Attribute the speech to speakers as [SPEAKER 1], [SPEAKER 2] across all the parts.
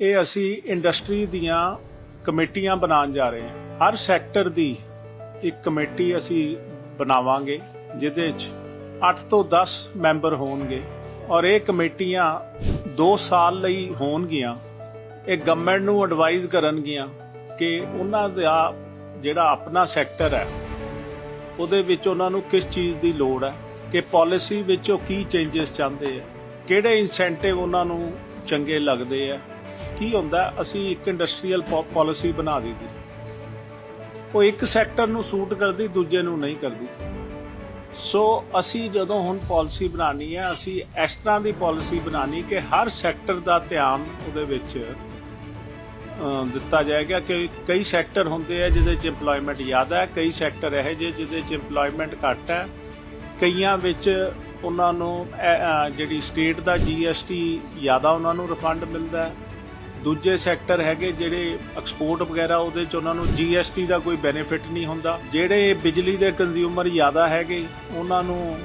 [SPEAKER 1] ਇਹ ਅਸੀਂ ਇੰਡਸਟਰੀ ਦੀਆਂ ਕਮੇਟੀਆਂ ਬਣਾਉਣ ਜਾ ਰਹੇ ਹਾਂ। ਹਰ ਸੈਕਟਰ ਦੀ ਇੱਕ ਕਮੇਟੀ ਅਸੀਂ ਬਣਾਵਾਂਗੇ, ਜਿਹਦੇ ਵਿੱਚ 8 ਤੋਂ 10 ਮੈਂਬਰ ਹੋਣਗੇ ਔਰ ਇਹ ਕਮੇਟੀਆਂ 2 ਸਾਲ ਲਈ ਹੋਣਗੀਆਂ। ਇਹ ਗਵਰਨਮੈਂਟ ਨੂੰ ਐਡਵਾਈਜ਼ ਕਰਨਗੀਆਂ ਕਿ ਉਹਨਾਂ ਦਾ ਜਿਹੜਾ ਆਪਣਾ ਸੈਕਟਰ ਹੈ, ਉਹਦੇ ਵਿੱਚ ਉਹਨਾਂ ਨੂੰ ਕਿਸ ਚੀਜ਼ ਦੀ ਲੋੜ ਹੈ, ਕਿ ਪਾਲਿਸੀ ਵਿੱਚ ਉਹ ਕੀ ਚੇਂਜਸ ਚਾਹੁੰਦੇ ਆ, ਕਿਹੜੇ ਇਨਸੈਂਟਿਵ ਉਹਨਾਂ ਨੂੰ ਚੰਗੇ ਲੱਗਦੇ ਆ ਕੀ ਹੁੰਦਾ, ਅਸੀਂ ਇੱਕ ਇੰਡਸਟਰੀਅਲ ਪਾਲਿਸੀ ਬਣਾ ਦਿੱਤੀ। ਉਹ ਇੱਕ ਸੈਕਟਰ ਨੂੰ ਸੂਟ ਕਰਦੀ, ਦੂਜੇ ਨੂੰ ਨਹੀਂ ਕਰਦੀ। ਸੋ ਅਸੀਂ ਜਦੋਂ ਹੁਣ ਪਾਲਿਸੀ ਬਣਾਣੀ ਹੈ, ਅਸੀਂ ਇਸ ਤਰ੍ਹਾਂ ਦੀ ਪਾਲਿਸੀ ਬਣਾਣੀ ਕਿ ਹਰ ਸੈਕਟਰ ਦਾ ਧਿਆਨ ਉਹਦੇ ਵਿੱਚ ਦਿੱਤਾ ਜਾਏਗਾ ਕਿ ਕਈ ਸੈਕਟਰ ਹੁੰਦੇ ਆ ਜਿਹਦੇ 'ਚ EMPLOYMENT ਜ਼ਿਆਦਾ ਹੈ, ਕਈ ਸੈਕਟਰ ਇਹ ਜਿਹੇ ਜਿਹਦੇ 'ਚ EMPLOYMENT ਘੱਟ ਹੈ। ਕਈਆਂ ਵਿੱਚ ਉਹਨਾਂ ਨੂੰ ਜਿਹੜੀ ਸਟੇਟ ਦਾ GST ਜ਼ਿਆਦਾ ਉਹਨਾਂ ਨੂੰ ਰਿਫੰਡ ਮਿਲਦਾ ਹੈ। ਦੂਜੇ ਸੈਕਟਰ ਹੈਗੇ ਜਿਹੜੇ ਐਕਸਪੋਰਟ ਵਗੈਰਾ, ਉਹਦੇ 'ਚ ਉਹਨਾਂ ਨੂੰ GST ਦਾ ਕੋਈ ਬੈਨੀਫਿਟ ਨਹੀਂ ਹੁੰਦਾ। ਜਿਹੜੇ ਬਿਜਲੀ ਦੇ ਕੰਜ਼ਿਊਮਰ ਜ਼ਿਆਦਾ ਹੈਗੇ, ਉਹਨਾਂ ਨੂੰ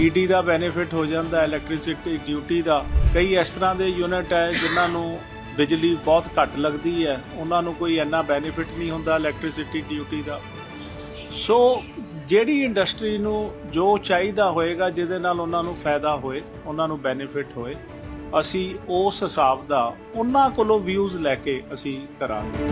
[SPEAKER 1] ਈਡੀ ਦਾ ਬੈਨੀਫਿਟ ਹੋ ਜਾਂਦਾ ਇਲੈਕਟ੍ਰਿਸਿਟੀ ਡਿਊਟੀ ਦਾ। ਕਈ ਇਸ ਤਰ੍ਹਾਂ ਦੇ ਯੂਨਿਟ ਹੈ ਜਿਨ੍ਹਾਂ ਨੂੰ ਬਿਜਲੀ ਬਹੁਤ ਘੱਟ ਲੱਗਦੀ ਹੈ। ਉਹਨਾਂ ਨੂੰ ਕੋਈ ਇੰਨਾ ਬੈਨੀਫਿਟ ਨਹੀਂ ਹੁੰਦਾ ਇਲੈਕਟ੍ਰਿਸਿਟੀ ਡਿਊਟੀ ਦਾ। ਸੋ, ਜਿਹੜੀ ਇੰਡਸਟਰੀ ਨੂੰ ਜੋ ਚਾਹੀਦਾ ਹੋਏਗਾ, ਜਿਹਦੇ ਨਾਲ ਉਹਨਾਂ ਨੂੰ ਫਾਇਦਾ ਹੋਏ, ਉਹਨਾਂ ਨੂੰ ਬੈਨੀਫਿਟ ਹੋਏ। ਅਸੀਂ ਉਸ ਹਿਸਾਬ ਦਾ ਉਹਨਾਂ ਕੋਲੋਂ ਵਿਊਜ਼ ਲੈ ਕੇ ਅਸੀਂ ਕਰਾਂਗੇ।